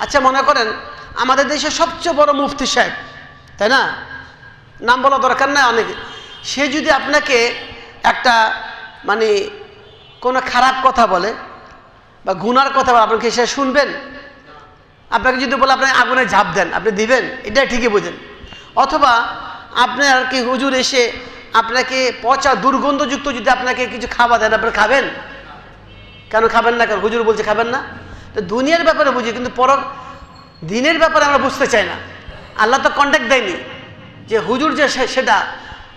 আচ্ছা মনে করেন, আমাদের দেশের সবচেয়ে বড় মুফতি সাহেব, তাই না? নাম বলা দরকার নাই অনেকে। সে যদি আপনাকে একটা মানে কোনো খারাপ কথা বলে বা গুনার কথা বলে, আপনাকে সে শুনবেন? আপনাকে যদি বলে, আপনি আগুনে ঝাঁপ দেন, আপনি দিবেন? এটা ঠিকই বোঝেন। অথবা আপনার কি হুজুর এসে আপনাকে পচা দুর্গন্ধযুক্ত যদি আপনাকে কিছু খাবার দেন, আপনি খাবেন? কেন খাবেন না কেন? হুজুর বলছে খাবেন না? তো দুনিয়ার ব্যাপারে বুঝি, কিন্তু পর দিনের ব্যাপারে আমরা বুঝতে চাই না। আল্লাহ তো কন্ট্যাক্ট দেয়নি যে হুজুর যে সেটা।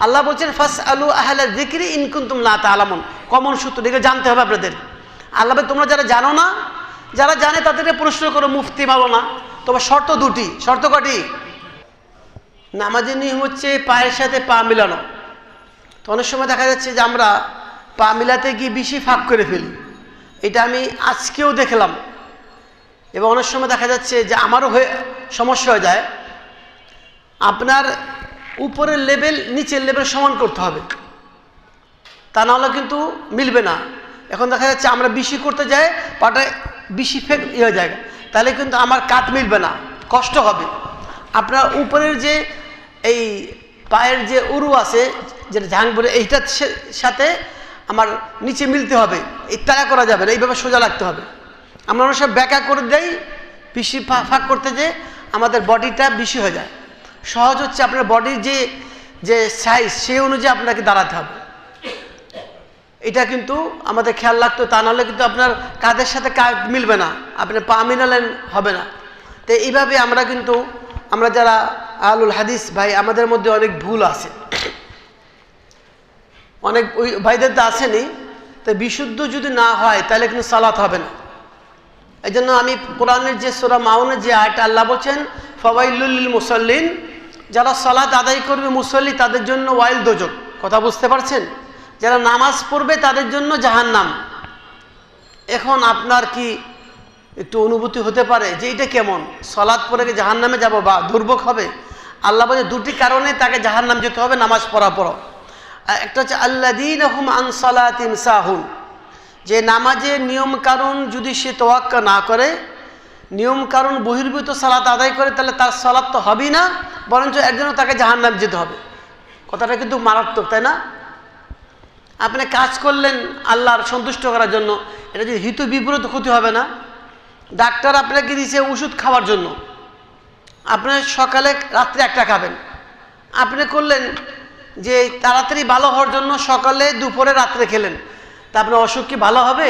আল্লাহ বলছেন ফাস আলু আহলা জিকিরি তুম লা আলামন কমন সূত্র, এগুলো জানতে হবে আপনাদের। আল্লাহ তোমরা যারা জানো না, যারা জানে তাদেরকে প্রশ্ন করো, মুফতি মালো না তবে শর্ত দুটি। শর্ত কটি? নামাজের নিয়ম হচ্ছে পায়ের সাথে পা মিলানো। তো অনেক সময় দেখা যাচ্ছে যে আমরা পা মিলাতে গিয়ে বেশি ফাঁক করে ফেলি। এটা আমি আজকেও দেখলাম। এবং অনেক সময় দেখা যাচ্ছে যে আমারও হয়ে সমস্যা হয়ে যায়। আপনার উপরের লেভেল নিচের লেভেল সমান করতে হবে। তা নাহলে কিন্তু মিলবে না। এখন দেখা যাচ্ছে আমরা বেশি করতে যাই পাটা বেশি ফেক ইয়ে হয়ে যায়। তাহলে কিন্তু আমার কাত মিলবে না, কষ্ট হবে। আপনার উপরের যে এই পায়ের যে উরু আছে, যেটা ঝাংপুরে এইটার সাথে আমার নিচে মিলতে হবে। এই তারা করা যাবে না, এইভাবে সোজা লাগতে হবে। আমরা অনেক সব ব্যাকা করে দেই, পিসি ফাঁক করতে যে আমাদের বডিটা বেশি হয়ে যায়। সহজ হচ্ছে আপনার বডির যে যে সাইজ সেই অনুযায়ী আপনাকে দাঁড়াতে হবে। এটা কিন্তু আমাদের খেয়াল রাখতো তা নাহলে কিন্তু আপনার কাঁধের সাথে কাঁধ মিলবে না। আপনি পা মিলালেন, হবে না। তো এইভাবে আমরা কিন্তু, আমরা যারা আলুল হাদিস, ভাই, আমাদের মধ্যে অনেক ভুল আছে। অনেক ওই ভাইদের তো আসেনি। তো বিশুদ্ধ যদি না হয়, তাহলে কিন্তু সালাত হবে না। এই জন্য আমি কোরআনের যে সোরা মাউনের যে আয়টা আল্লাহ বলছেন ফবাইলুল মুসল্লিন, যারা সালাত আদায় করবে মুসল্লি তাদের জন্য ওয়াইল দোজক। কথা বুঝতে পারছেন? যারা নামাজ পড়বে তাদের জন্য জাহান্নাম। এখন আপনার কি একটু অনুভূতি হতে পারে যে এটা কেমন? সলাদ পরে কি জাহান্নামে যাব বা দুর্ভোগ হবে? আল্লাহ বলে দুটি কারণে তাকে জাহান্নাম যেতে হবে, নামাজ পড়া পড়ো একটা হচ্ছে আল্লাদিন হুম আনসালাতিম সাহুন। যে নামাজের নিয়ম কারণ যদি সে তোয়াক্কা না করে, নিয়ম কারণ বহির্ভূত সালাত আদায় করে, তাহলে তার সালাত তো হবেই না, বরঞ্চ একজন্য তাকে জাহান্নাম যেতে হবে। কথাটা কিন্তু মারাত্মক, তাই না? আপনি কাজ করলেন আল্লাহর সন্তুষ্ট করার জন্য, এটা যদি হিত বিপরীত ক্ষতি হবে না। ডাক্তার আপনাকে দিয়েছে ওষুধ খাওয়ার জন্য। আপনি সকালে রাত্রে একটা খাবেন। আপনি করলেন যে তাড়াতাড়ি ভালো হওয়ার জন্য সকালে দুপুরে রাত্রে খেলেন। আপনার অসুখ কি ভালো হবে?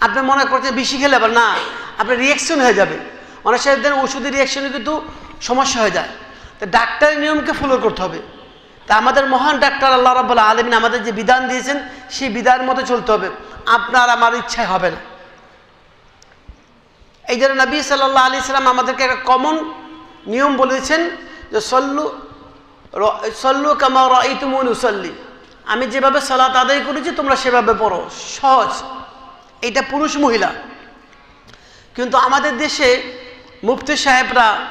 আপনি মনে করছেন বেশি খেলে আবার না, আপনার রিয়াকশন হয়ে যাবে। অনেক দেখেন ওষুধের রিয়াকশনে কিন্তু সমস্যা হয়ে যায়। তো ডাক্তারের নিয়মকে ফলো করতে হবে। তা আমাদের মহান ডাক্তার আল্লাহ রাবুল্লাহ আলমিন আমাদের যে বিধান দিয়েছেন, সেই বিধান মতো চলতে হবে। আপনার আমার ইচ্ছায় হবে না। এই জন্য নবী সাল্লাহ আলি সাল্লাম আমাদেরকে একটা কমন নিয়ম বলেছেন যে, সল্লু সল্লু কামা রাইতুমুন উসল্লি। আমি যেভাবে সালাত আদায় করেছি, তোমরা সেভাবে পড়ো। সহজ। এটা পুরুষ মহিলা। কিন্তু আমাদের দেশে মুফতি সাহেবরা,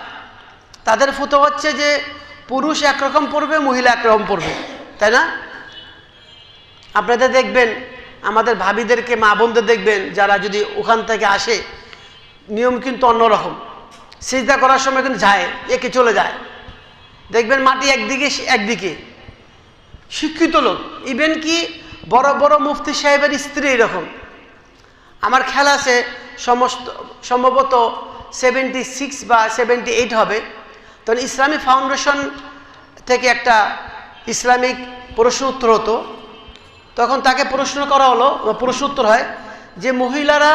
তাদের ফুতো হচ্ছে যে, পুরুষ একরকম পড়বে, মহিলা একরকম পড়বে। তাই না? আপনাদের দেখবেন, আমাদের ভাবিদেরকে, মা বোনদের দেখবেন, যারা যদি ওখান থেকে আসে, নিয়ম কিন্তু অন্যরকম। সিজদা করার সময় কিন্তু যায়, একে চলে যায়। দেখবেন মাটি একদিকে একদিকে। শিক্ষিত লোক। ইভেন কি বড় বড় মুফতি সাহেবের স্ত্রী এরকম। আমার খেলা আছে, সমস্ত, সম্ভবত সেভেন্টি সিক্স বা সেভেন্টি এইট হবে। তখন ইসলামী ফাউন্ডেশন থেকে একটা ইসলামিক প্রশ্ন উত্তর হতো। তখন তাকে প্রশ্ন করা হলো প্রশ্ন উত্তর হয়, যে মহিলারা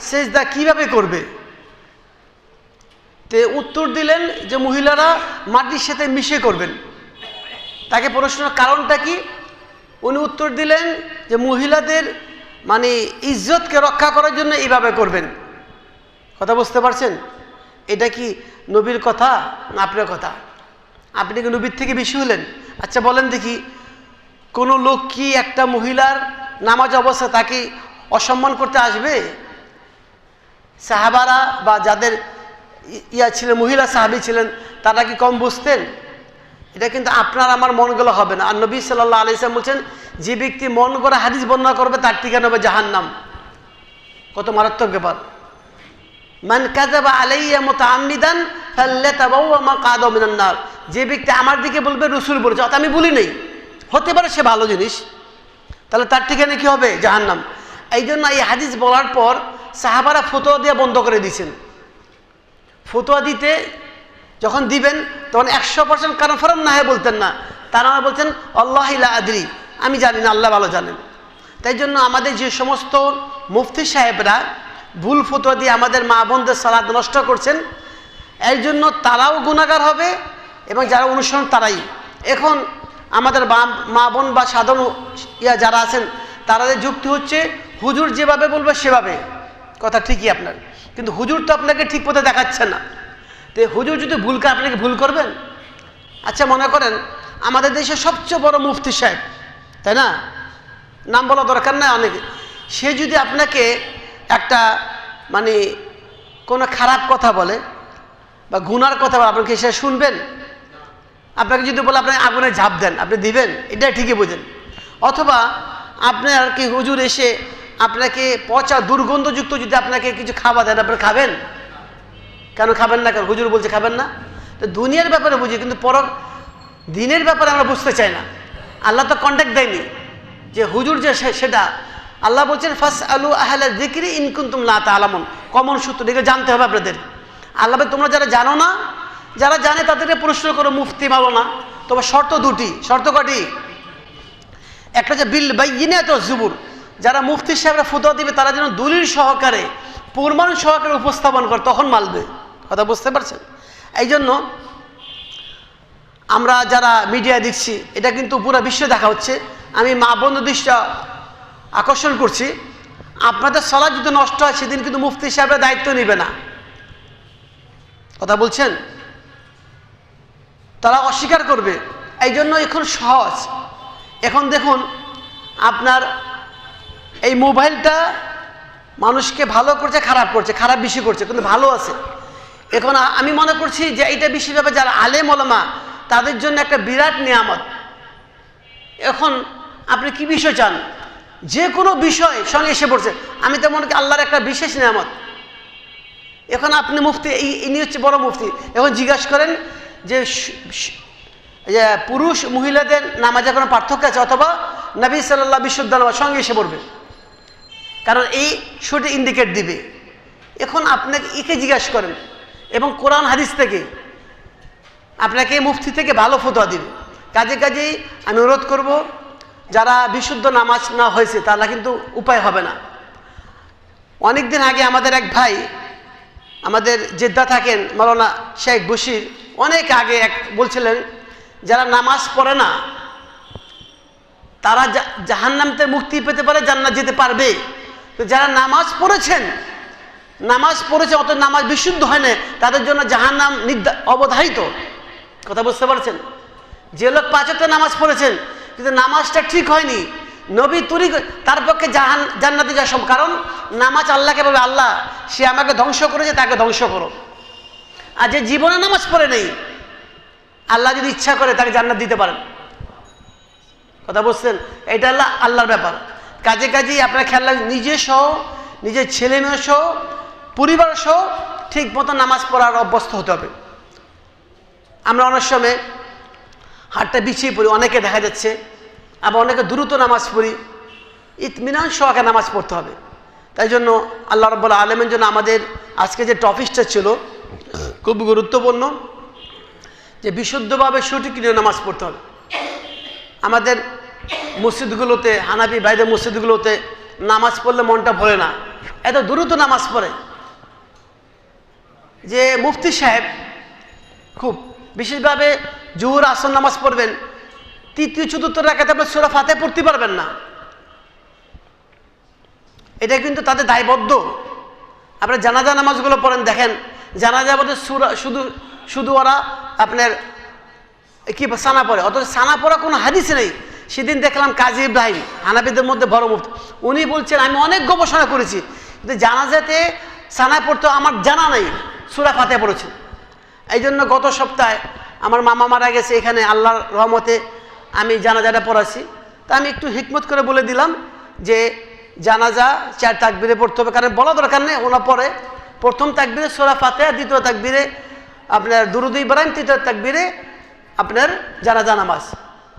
সেজদা কীভাবে করবে? তে উত্তর দিলেন যে মহিলারা মাটির সাথে মিশে করবেন। তাকে প্রশ্নের কারণটা কি? উনি উত্তর দিলেন যে মহিলাদের মানে ইজ্জতকে রক্ষা করার জন্য এইভাবে করবেন। কথা বুঝতে পারছেন? এটা কি নবীর কথা না আপনার কথা? আপনি কি নবীর থেকে বেশি হলেন? আচ্ছা বলেন দেখি, কোনো লোক কি একটা মহিলার নামাজ অবস্থা তাকে অসম্মান করতে আসবে? সাহাবারা বা যাদের ইয়া ছিলেন, মহিলা সাহাবি ছিলেন, তারা কি কম বুঝতেন? এটা কিন্তু আপনার আমার মন গেলে হবে না। আর নবী সাল্লাহ আলিয়াম বলছেন, যে ব্যক্তি মন করে হাদিস বর্ণনা করবে, তার ঠিকানা হবে জাহান্নাম। কত মারাত্মক ব্যাপার। মান কাযাবা আলাইয়া ফাল্যাতাবাওয়া মাকআদাহু মিনান নার। যে ব্যক্তি আমার দিকে বলবে, রসুল বলেছে অত আমি বলি নেই। হতে পারে সে ভালো জিনিস। তাহলে তার ঠিকানা কি হবে? জাহান্নাম। এই জন্য এই হাদিস বলার পর সাহাবারা ফতোয়া দিয়ে বন্ধ করে দিয়েছেন। ফতোয়া দিতে যখন দিবেন, তখন একশো পার্সেন্ট কনফার্ম না হয়ে বলতেন না। তারা বলছেন, আল্লাহ আদরি। আমি জানি না, আল্লাহ ভালো জানেন। তাই জন্য আমাদের যে সমস্ত মুফতি সাহেবরা ভুল ফতোয়া দিয়ে আমাদের মা বোনদের সালাদ নষ্ট করছেন, এর জন্য তারাও গুণাগার হবে এবং যারা অনুসরণ তারাই। এখন আমাদের মা বোন বা সাধারণ ইয়া যারা আছেন তাদের যুক্তি হচ্ছে, হুজুর যেভাবে বলবে সেভাবে। কথা ঠিকই আপনার। কিন্তু হুজুর তো আপনাকে ঠিক পথে দেখাচ্ছে না। তো হুজুর যদি ভুল করে আপনি কি ভুল করবেন? আচ্ছা মনে করেন আমাদের দেশের সবচেয়ে বড় মুফতি সাহেব, তাই না? নাম বলা দরকার নাই অনেকে। সে যদি আপনাকে একটা মানে কোনো খারাপ কথা বলে বা গুনার কথা বলে, আপনি কি সে শুনবেন? আপনাকে যদি বলে আপনি আগুনে ঝাঁপ দেন, আপনি দিবেন? এটা ঠিকই বোঝেন। অথবা আপনার কি হুজুর এসে আপনাকে পচা দুর্গন্ধযুক্ত যদি আপনাকে কিছু খাবার দেন, আপনি খাবেন? কেন খাবেন না কেন? হুজুর বলছে, খাবেন না? তো দুনিয়ার ব্যাপারে বুঝি, কিন্তু পর দিনের ব্যাপারে আমরা বুঝতে চাই না। আল্লাহ তো কন্ট্যাক্ট দেয়নি যে হুজুর যে সেটা। আল্লাহ বলছেন ফাস আলু আহলা জিকিরি ইনকুন্তুম লা তালামন কমন সূত্র, এগুলো জানতে হবে আপনাদের। আল্লাহ তোমরা যারা জানো না, যারা জানে তাদেরকে প্রশ্ন করো, মুফতি মালো না তোমার শর্ত দুটি। শর্ত কটি একটা যে বিল বাইনে তো জুবুর। যারা মুফতি সাহেবরা ফুতোয়া দিবে, তারা যেন দলিল সহকারে, প্রমাণ সহকারে উপস্থাপন করে, তখন মালবে। কথা বুঝতে পারছেন? এই জন্য আমরা যারা মিডিয়া দেখছি, এটা কিন্তু পুরো বিশ্ব দেখা হচ্ছে। আমি মা বন্ধু দৃষ্টি আকর্ষণ করছি। আপনাদের সলা যদি নষ্ট হয়, সেদিন কিন্তু মুফতি সাহেবরা দায়িত্ব নেবে না। কথা বলছেন? তারা অস্বীকার করবে। এই জন্য এখন সহজ। এখন দেখুন, আপনার এই মোবাইলটা মানুষকে ভালো করছে, খারাপ করছে, খারাপ বেশি করছে, কিন্তু ভালো আছে। এখন আমি মনে করছি যে এইটা বিশেষভাবে যারা আলেম ওলামা, তাদের জন্য একটা বিরাট নিয়ামত। এখন আপনি কি বিষয় চান? যে কোনো বিষয় সঙ্গে এসে পড়ছে। আমি তো মনে করি আল্লাহর একটা বিশেষ নিয়ামত। এখন আপনি মুফতি, এই ইনি হচ্ছে বড় মুফতি। এখন জিজ্ঞাসা করেন যে পুরুষ মহিলাদের নামাজে কোনো পার্থক্য আছে? অথবা নবী সাল্লাহ বিশ্ববিদ্যালয় সঙ্গে এসে পড়বে। কারণ এই শুটে ইন্ডিকেট দিবে। এখন আপনাকে একে জিজ্ঞাসা করেন। এবং কোরআন হাদিস থেকে আপনাকে মুফতি থেকে ভালো ফতোয়া দিবে। কাজে কাজেই আমি অনুরোধ করব, যারা বিশুদ্ধ নামাজ না হয়েছে তারা কিন্তু উপায় হবে না। অনেক দিন আগে আমাদের এক ভাই, আমাদের জেদ্দা থাকেন মৌলানা শেখ বশির, অনেক আগে এক বলছিলেন, যারা নামাজ পড়ে না, তারা জাহান্নামতে মুক্তি পেতে পারে, জান্নাত যেতে পারবে। তো যারা নামাজ পড়েছেন নামাজ পড়েছে অত নামাজ বিশুদ্ধ হয় না তাদের জন্য জাহান্নাম নির্দা, অবধারিত। কথা বুঝতে পারছেন? যে লোক পাঁচটা নামাজ পড়েছেন, কিন্তু নামাজটা ঠিক হয়নি, নবী তুরি তার পক্ষে জাহান, জান্নাতে যাওয়া সব কারণ নামাজ আল্লাহকে বলবে, আল্লাহ, সে আমাকে ধ্বংস করেছে, তাকে ধ্বংস করো। আর যে জীবনে নামাজ পড়ে নেই, আল্লাহ যদি ইচ্ছা করে, তাকে জান্নাত দিতে পারেন। কথা বুঝছেন? এটা আল্লাহ, আল্লাহর ব্যাপার। কাজে কাজেই আপনার খেয়াল নিজে সহ, নিজের ছেলে মেয়ে সহ পরিবার সহ ঠিক মতো নামাজ পড়ার অভ্যস্ত হতে হবে। আমরা অনেক সময় হাটটা বিছিয়ে পড়ি, অনেকে দেখা যাচ্ছে আবার অনেকে দ্রুত নামাজ পড়ি, ইতমিনান সহকে নামাজ পড়তে হবে। তাই জন্য আল্লাহ রব্বুল আলমের জন্য আমাদের আজকে যে টপিকটা ছিল খুব গুরুত্বপূর্ণ, যে বিশুদ্ধভাবে সঠিক নিয়ে নামাজ পড়তে হবে। আমাদের মসজিদগুলোতে হানাবি বাইরের মসজিদগুলোতে নামাজ পড়লে মনটা ভরে না। এত দ্রুত নামাজ পড়ে যে মুফতি সাহেব খুব বিশেষভাবে জুহুর আসন নামাজ পড়বেন, তৃতীয়, চতুর্থ রাখাতে আপনি সুরা ফাতে পড়তে পারবেন না। এটা কিন্তু তাদের দায়বদ্ধ। আপনার জানাজা নামাজগুলো পড়েন, দেখেন, জানাজা বলতে সুরা, শুধু শুধু ওরা আপনার কি সানা পড়ে, অথচ সানা পড়া কোনো হাদিস নেই। সেদিন দেখলাম কাজী ইব্রাহিম হানাবিদের মধ্যে বড় মুফতি, উনি বলছেন, আমি অনেক গবেষণা করেছি, কিন্তু জানাজাতে সানা পড়তে আমার জানা নেই। সুরা ফাতে পড়েছে। এই জন্য গত সপ্তাহে আমার মামা মারা গেছে, এখানে আল্লাহর রহমতে আমি জানাজাটা পড়াছি তা আমি একটু হিকমত করে বলে দিলাম যে জানাজা চার তাকবিরে পড়তে হবে, কারণ বলা দরকার নেই, ওনা পরে প্রথম তাকবিরে সোরা ফাতেহা, দ্বিতীয় তাকবিরে আপনার দুরুদ ইব্রাহিম, তৃতীয় তাকবিরে আপনার জানাজা নামাজ।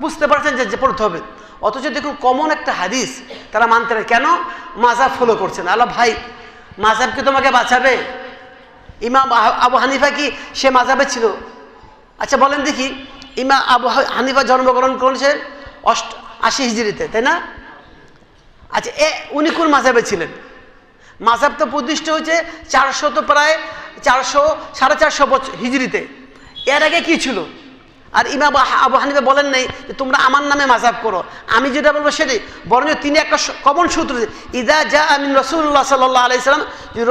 বুঝতে পারছেন যে পড়তে হবে। অথচ দেখুন, কমন একটা হাদিস, তারা মানতে কেন? মাজাব ফলো করছেন আল্লাহ ভাই মাজাব কি তোমাকে বাঁচাবে? ইমাম আবু হানিফা কি সে মাজাবে ছিল? আচ্ছা বলেন দেখি ইমা আবু হানিফা জন্মগ্রহণ করেছেন অষ্ট, আশি হিজড়িতে, তাই না? আচ্ছা এ, উনি কোন মাজাবে ছিলেন? মাজাব তো প্রতিষ্ঠা হয়েছে চারশো তো প্রায় চারশো, সাড়ে চারশো বছর হিজড়িতে। এর আগে কি ছিল? আর ইমা আবু হানিফা বলেন নাই যে তোমরা আমার নামে মাজাব করো। আমি যেটা বলব সেটাই। বরঞ্চ তিনি একটা কমন সূত্র ইদা যা আমিন রসুল্লাহ সাল্লাহ আলাইসালাম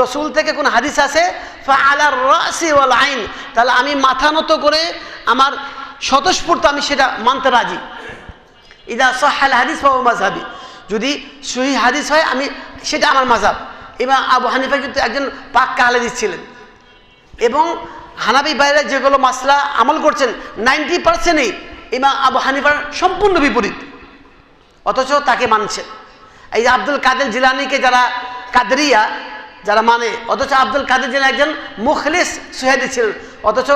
রসুল থেকে কোন হাদিস আছে তাহলে আমি মাথা নত করে আমার স্বতঃস্ফূর্ত আমি সেটা মানতে রাজি। ইদা সহাল হাদিস বা মাঝহাবি যদি সহি হাদিস হয়, আমি সেটা আমার মাঝাব এবং আবু হানিফা কিন্তু একজন পাক্কা আলেদিস ছিলেন এবং হানাবি বাইরে যেগুলো মাসলা আমল করছেন, নাইনটি পার্সেন্টই ইমাম আবু হানিফার সম্পূর্ণ বিপরীত। অথচ তাকে মানছেন। এই যে আব্দুল কাদের জিলানিকে যারা কাদরিয়া যারা মানে অথচ আব্দুল কাদের জিলানি একজন মুখলিস সুহেদি ছিলেন, অথচ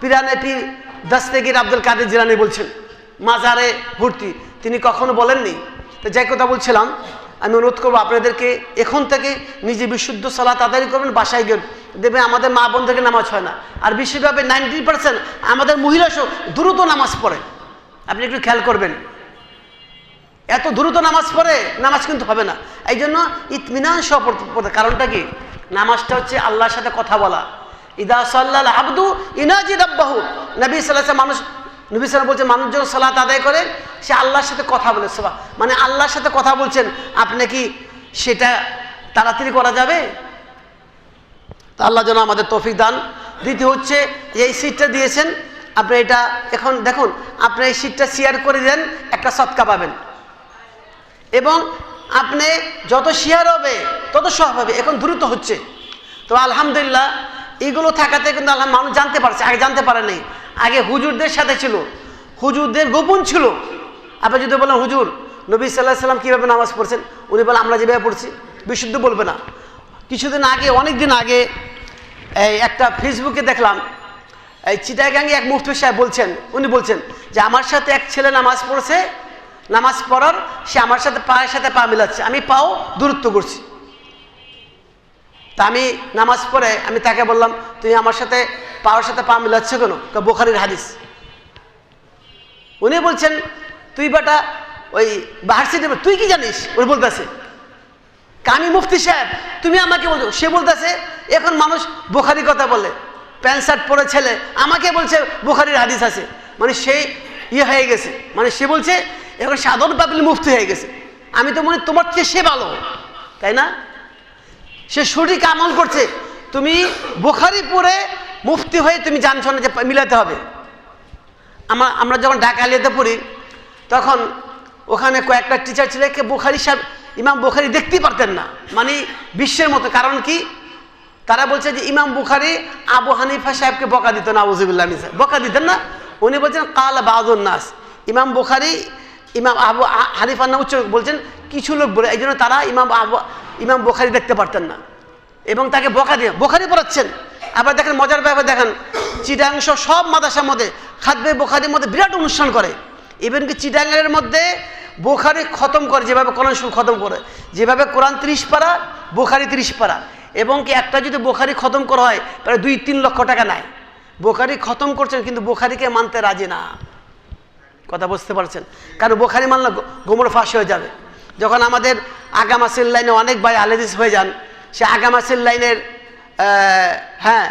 পিরানে পীর দস্তেগির আব্দুল কাদের জিলানি বলছেন, মাজারে ভর্তি। তিনি কখনো বলেননি। তো যাই কথা বলছিলাম, আমি অনুরোধ করব আপনাদেরকে, এখন থেকে নিজে বিশুদ্ধ সালাত আদায় করবেন, বাসায় গেন দেবে আমাদের মা বোন থেকে নামাজ হয় না। আর বিশেষভাবে নাইনটি পার্সেন্ট আমাদের মহিলা দ্রুত নামাজ পড়ে। আপনি একটু খেয়াল করবেন। এত দ্রুত নামাজ পড়ে, নামাজ কিন্তু হবে না। এই জন্য ইতমিনান সহ কারণটা কি? নামাজটা হচ্ছে আল্লাহর সাথে কথা বলা। ইদা সাল্লাল আব্দু ইনাজি রাব্বাহু। নবী সাল্লাহ মানুষ নবী সাল্লাম বলছে মানুষ যখন সালাত আদায় করে, সে আল্লাহর সাথে কথা বলে সবা মানে আল্লাহর সাথে কথা বলছেন, আপনি কি সেটা তাড়াতাড়ি করা যাবে? তা আল্লাহ যেন আমাদের তৌফিক দান। দ্বিতীয় হচ্ছে, এই সিটটা দিয়েছেন, আপনি এটা এখন দেখুন, আপনি এই সিটটা শেয়ার করে দেন, একটা সৎকা পাবেন। এবং আপনি যত শেয়ার হবে, তত সব হবে। এখন দ্রুত হচ্ছে। তো আলহামদুলিল্লাহ এইগুলো থাকাতে কিন্তু আল্লাহ মানুষ জানতে পারছে। আগে জানতে পারে নাই। আগে হুজুরদের সাথে ছিল। হুজুরদের গোপন ছিল। আপনি যদি বলেন, হুজুর, নবী সাল্লাহ সাল্লাম কীভাবে নামাজ পড়ছেন? উনি বলেন, আমরা যেভাবে পড়ছি, বিশুদ্ধ বলবে না। কিছুদিন আগে অনেক দিন আগে, এই একটা ফেসবুকে দেখলাম, এই চিটাগাঙ্গে এক মুফতি সাহেব বলছেন, উনি বলছেন যে, আমার সাথে এক ছেলে নামাজ পড়ছে নামাজ পড়ার, সে আমার সাথে পায়ের সাথে পা মিলাচ্ছে। আমি পাও দূরত্ব করছি। তা আমি নামাজ পড়ে, আমি তাকে বললাম, তুমি আমার সাথে পাওয়ার সাথে পা মিলাচ্ছ কেন? বোখারির হাদিস। উনি বলছেন, তুই বেটা ওই সিটে তুই কি জানিস? উনি বলতেছে, কামি মুফতি সাহেব, তুমি আমাকে বলছো। সে বলতেছে, এখন মানুষ বোখারি কথা বলে, প্যান্ট, শার্ট পরে ছেলে, আমাকে বলছে বোখারির হাদিস আছে। মানে সেই ইয়ে হয়ে গেছে। মানে সে বলছে এখন সাধারণ পাবলি মুফতি হয়ে গেছে। আমি তো মনে তোমার চেয়ে সে ভালো, তাই না? সে সঠিক আমল করছে। তুমি বোখারি পরে মুফতি হয়ে তুমি জানছো না যে মিলাতে হবে। আমরা আমরা যখন ঢাকা আলিয়াতে পড়ি, তখন ওখানে কয়েকটা টিচার ছিল কে বুখারি সাহেব, ইমাম বুখারি দেখতেই পারতেন না। মানে বিশ্বের মতো, কারণ কি? তারা বলছে যে ইমাম বুখারি আবু হানিফা সাহেবকে বকা দিত না আবুজুবুল্লাহ বকা দিতেন না। উনি বলছেন, কাল বাদুন নাস। ইমাম বুখারি ইমাম আবু নাম উচ্চ বলছেন, কিছু লোক বলে এই জন্য তারা ইমাম আবু, ইমাম বোখারি দেখতে পারতেন না। এবং তাকে বকা দিয়ে, বোখারি পড়াচ্ছেন। আবার দেখেন, মজার ব্যাপার দেখেন চিটাংশ সব মাদাসার মধ্যে খাদ্যে বোখারির মধ্যে বিরাট অনুষ্ঠান করে। ইভেন কি চিটাঙ্গের মধ্যে বোখারি খতম করে, যেভাবে কোরআন শুরু খতম করে, যেভাবে কোরআন ত্রিশ পারা, বোখারি ত্রিশ পারা। এবং কি একটা যদি বোখারি খতম করা হয় প্রায় দুই তিন লক্ষ টাকা নেয়। বোখারি খতম করছেন, কিন্তু বোখারিকে মানতে রাজি না। কথা বুঝতে পারছেন? কারণ বোখারি মানলে গোমর ফাঁস হয়ে যাবে। যখন আমাদের আগামাসির লাইনে অনেক ভাই আলেদিস হয়ে যান, সে আগামাসির লাইনের হ্যাঁ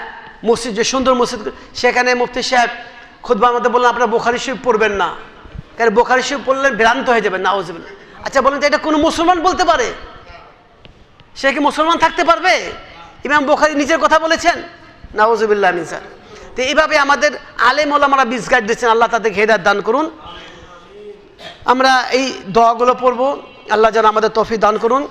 মসজিদ, যে সুন্দর মসজিদ, সেখানে মুফতি সাহেব খুদবার মধ্যে বললেন, আপনারা বোখারি শিব পড়বেন না। কারণ বোখারি শিব পড়লে ভ্রান্ত হয়ে যাবেন না আচ্ছা বলেন তো, এটা কোনো মুসলমান বলতে পারে? সে কি মুসলমান থাকতে পারবে? ইমাম বোখারি নিজের কথা বলেছেন? নাওজুবিল্লাহ আমিন, স্যার। তো এইভাবে আমাদের আলেম আমরা বীজ গাইড দিচ্ছেন আল্লাহ তাদের হেদার দান করুন। আমরা এই দোয়াগুলো পড়ব, আল্লাহ যেন আমাদের তফি দান করুন।